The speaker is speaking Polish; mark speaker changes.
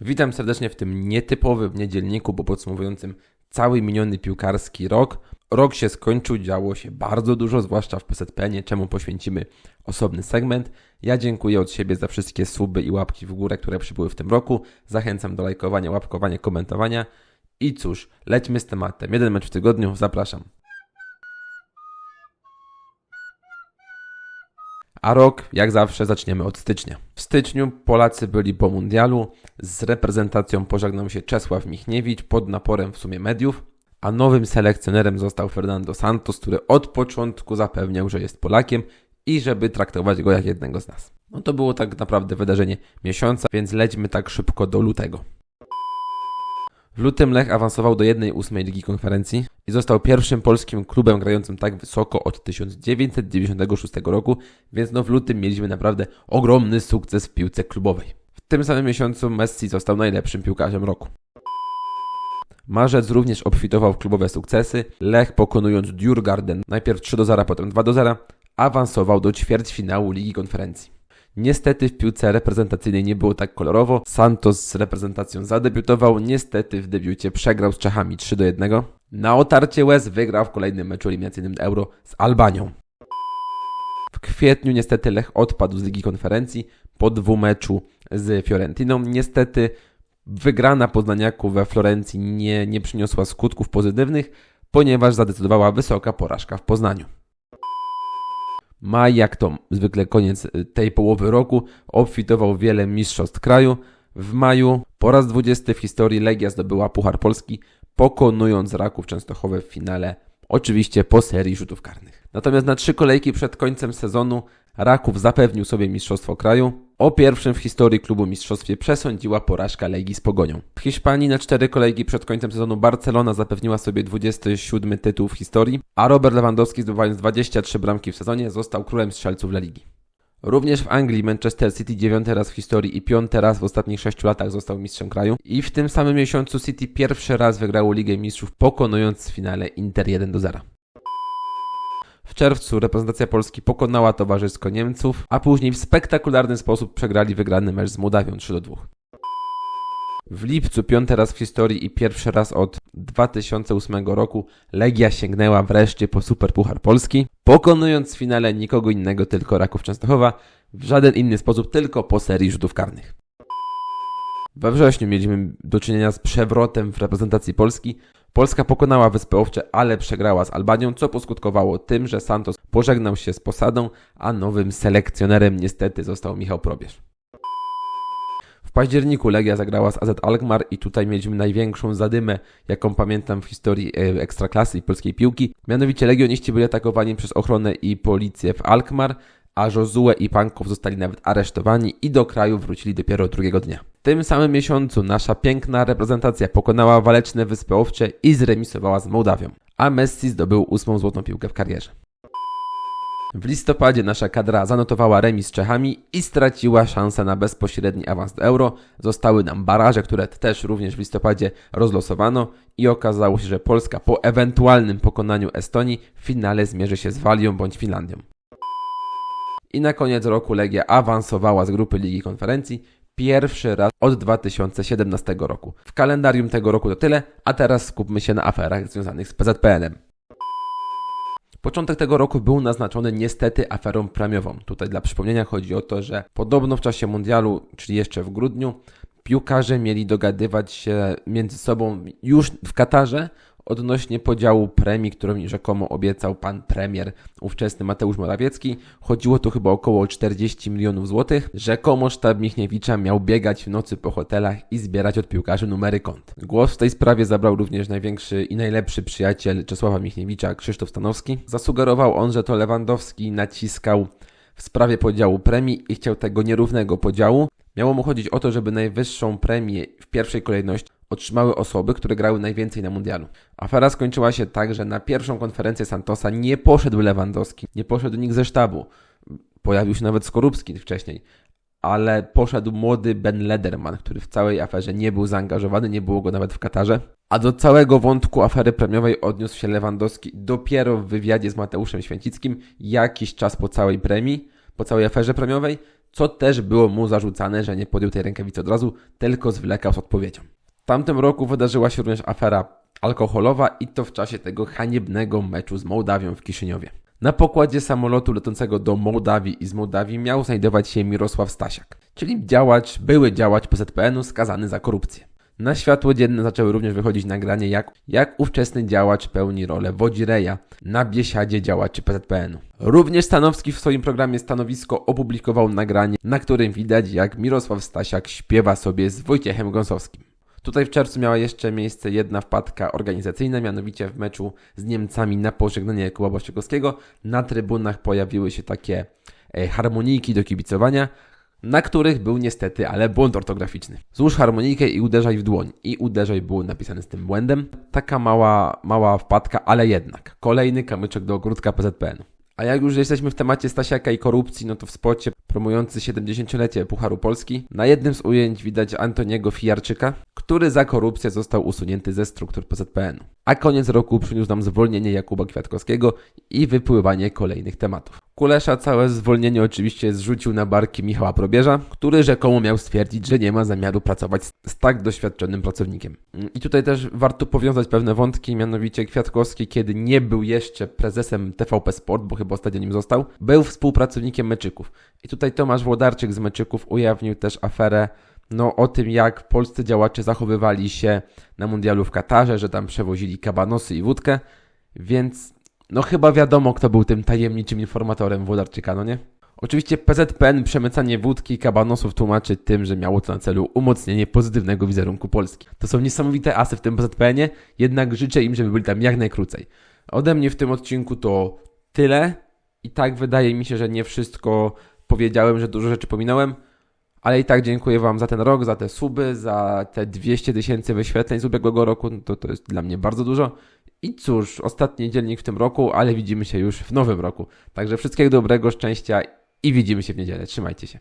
Speaker 1: Witam serdecznie w tym nietypowym niedzielniku, bo podsumowującym cały miniony piłkarski rok. Rok się skończył, działo się bardzo dużo, zwłaszcza w PZPN, czemu poświęcimy osobny segment. Ja dziękuję od siebie za wszystkie suby i łapki w górę, które przybyły w tym roku. Zachęcam do lajkowania, łapkowania, komentowania. I cóż, lećmy z tematem. Jeden mecz w tygodniu, zapraszam. A rok, jak zawsze, zaczniemy od stycznia. W styczniu Polacy byli po mundialu. Z reprezentacją pożegnał się Czesław Michniewicz pod naporem w sumie mediów, a nowym selekcjonerem został Fernando Santos, który od początku zapewniał, że jest Polakiem i żeby traktować go jak jednego z nas. No to było tak naprawdę wydarzenie miesiąca, więc lećmy tak szybko do lutego. W lutym Lech awansował do 1-8 Ligi Konferencji i został pierwszym polskim klubem grającym tak wysoko od 1996 roku, więc no w lutym mieliśmy naprawdę ogromny sukces w piłce klubowej. W tym samym miesiącu Messi został najlepszym piłkarzem roku. Marzec również obfitował w klubowe sukcesy. Lech pokonując Djurgarden najpierw 3 do 0, potem 2 do 0, awansował do ćwierćfinału Ligi Konferencji. Niestety w piłce reprezentacyjnej nie było tak kolorowo. Santos z reprezentacją zadebiutował. Niestety w debiucie przegrał z Czechami 3 do 1. Na otarcie łez wygrał w kolejnym meczu eliminacyjnym Euro z Albanią. W kwietniu niestety Lech odpadł z Ligi Konferencji po dwumeczu z Fiorentiną. Niestety wygrana Poznaniaków we Florencji nie, nie przyniosła skutków pozytywnych, ponieważ zadecydowała wysoka porażka w Poznaniu. Maj, jak to zwykle koniec y, tej połowy roku, obfitował wiele mistrzostw kraju. W maju po raz 20 w historii Legia zdobyła Puchar Polski, pokonując Raków Częstochowe w finale, oczywiście po serii rzutów karnych. Natomiast na trzy kolejki przed końcem sezonu Raków zapewnił sobie mistrzostwo kraju. O pierwszym w historii klubu mistrzostwie przesądziła porażka Legii z Pogonią. W Hiszpanii na cztery kolejki przed końcem sezonu Barcelona zapewniła sobie 27 tytuł w historii, a Robert Lewandowski zdobywając 23 bramki w sezonie został królem strzelców La Ligi. Również w Anglii Manchester City dziewiąty raz w historii i piąty raz w ostatnich sześciu latach został mistrzem kraju. I w tym samym miesiącu City pierwszy raz wygrało Ligę Mistrzów, pokonując w finale Inter 1 do 0. W czerwcu reprezentacja Polski pokonała towarzysko Niemców, a później w spektakularny sposób przegrali wygrany mecz z Mołdawią 3 do 2. W lipcu piąty raz w historii i pierwszy raz od 2008 roku Legia sięgnęła wreszcie po Superpuchar Polski, pokonując w finale nikogo innego tylko Raków Częstochowa, w żaden inny sposób tylko po serii rzutów karnych. We wrześniu mieliśmy do czynienia z przewrotem w reprezentacji Polski. Polska pokonała Wyspy Owcze, ale przegrała z Albanią, co poskutkowało tym, że Santos pożegnał się z posadą, a nowym selekcjonerem niestety został Michał Probierz. W październiku Legia zagrała z AZ Alkmaar i tutaj mieliśmy największą zadymę, jaką pamiętam w historii e, ekstraklasy i polskiej piłki. Mianowicie legioniści byli atakowani przez ochronę i policję w Alkmaar, a Josue i Pankow zostali nawet aresztowani i do kraju wrócili dopiero drugiego dnia. Tym samym miesiącu nasza piękna reprezentacja pokonała waleczne Wyspy Owcze i zremisowała z Mołdawią, a Messi zdobył ósmą złotą piłkę w karierze. W listopadzie nasza kadra zanotowała remis z Czechami i straciła szansę na bezpośredni awans do Euro. Zostały nam baraże, które też również w listopadzie rozlosowano i okazało się, że Polska po ewentualnym pokonaniu Estonii w finale zmierzy się z Walią bądź Finlandią. I na koniec roku Legia awansowała z grupy Ligi Konferencji pierwszy raz od 2017 roku. W kalendarium tego roku to tyle, a teraz skupmy się na aferach związanych z PZPN-em. Początek tego roku był naznaczony niestety aferą premiową. Tutaj dla przypomnienia chodzi o to, że podobno w czasie mundialu, czyli jeszcze w grudniu, piłkarze mieli dogadywać się między sobą już w Katarze odnośnie podziału premii, którą rzekomo obiecał pan premier ówczesny Mateusz Morawiecki. Chodziło tu chyba około 40 milionów złotych. Rzekomo sztab Michniewicza miał biegać w nocy po hotelach i zbierać od piłkarzy numery kont. Głos w tej sprawie zabrał również największy i najlepszy przyjaciel Czesława Michniewicza, Krzysztof Stanowski. Zasugerował on, że to Lewandowski naciskał w sprawie podziału premii i chciał tego nierównego podziału. Miało mu chodzić o to, żeby najwyższą premię w pierwszej kolejności otrzymały osoby, które grały najwięcej na mundialu. Afera skończyła się tak, że na pierwszą konferencję Santosa nie poszedł Lewandowski, nie poszedł nikt ze sztabu. Pojawił się nawet Skorupski wcześniej, ale poszedł młody Ben Lederman, który w całej aferze nie był zaangażowany, nie było go nawet w Katarze. A do całego wątku afery premiowej odniósł się Lewandowski dopiero w wywiadzie z Mateuszem Święcickim, jakiś czas po całej premii, po całej aferze premiowej, co też było mu zarzucane, że nie podjął tej rękawicy od razu, tylko zwlekał z odpowiedzią. W tamtym roku wydarzyła się również afera alkoholowa i to w czasie tego haniebnego meczu z Mołdawią w Kiszyniowie. Na pokładzie samolotu lecącego do Mołdawii i z Mołdawii miał znajdować się Mirosław Stasiak, czyli działacz, były działacz PZPN-u skazany za korupcję. Na światło dzienne zaczęły również wychodzić nagranie, jak, jak ówczesny działacz pełni rolę wodzireja na biesiadzie działaczy PZPN-u. Również Stanowski w swoim programie Stanowisko opublikował nagranie, na którym widać, jak Mirosław Stasiak śpiewa sobie z Wojciechem Gąsowskim. Tutaj w czerwcu miała jeszcze miejsce jedna wpadka organizacyjna, mianowicie w meczu z Niemcami na pożegnanie Jakuba Błaszczykowskiego. Na trybunach pojawiły się takie e, harmonijki do kibicowania, na których był niestety, ale błąd ortograficzny. Złóż harmonijkę i uderzaj w dłoń. I uderzaj było napisane z tym błędem. Taka mała, mała wpadka, ale jednak. Kolejny kamyczek do ogródka PZPN. A jak już jesteśmy w temacie Stasiaka i korupcji, no to w spocie promujący 70-lecie Pucharu Polski na jednym z ujęć widać Antoniego Fijarczyka, który za korupcję został usunięty ze struktur PZPN-u. A koniec roku przyniósł nam zwolnienie Jakuba Kwiatkowskiego i wypływanie kolejnych tematów. Kulesza całe zwolnienie oczywiście zrzucił na barki Michała Probierza, który rzekomo miał stwierdzić, że nie ma zamiaru pracować z tak doświadczonym pracownikiem. I tutaj też warto powiązać pewne wątki, mianowicie Kwiatkowski, kiedy nie był jeszcze prezesem TVP Sport, bo chyba ostatnio nim został, był współpracownikiem Meczyków. I tutaj Tomasz Włodarczyk z Meczyków ujawnił też aferę no, o tym, jak polscy działacze zachowywali się na mundialu w Katarze, że tam przewozili kabanosy i wódkę, więc no chyba wiadomo, kto był tym tajemniczym informatorem Włodarczyka, no nie? Oczywiście PZPN przemycanie wódki i kabanosów tłumaczy tym, że miało to na celu umocnienie pozytywnego wizerunku Polski. To są niesamowite asy w tym PZPN-ie, jednak życzę im, żeby byli tam jak najkrócej. Ode mnie w tym odcinku to tyle i tak wydaje mi się, że nie wszystko powiedziałem, że dużo rzeczy pominąłem, ale i tak dziękuję Wam za ten rok, za te suby, za te 200 tysięcy wyświetleń z ubiegłego roku, no to to jest dla mnie bardzo dużo. I cóż, ostatni dziennik w tym roku, ale widzimy się już w nowym roku. Także wszystkiego dobrego, szczęścia i widzimy się w niedzielę. Trzymajcie się.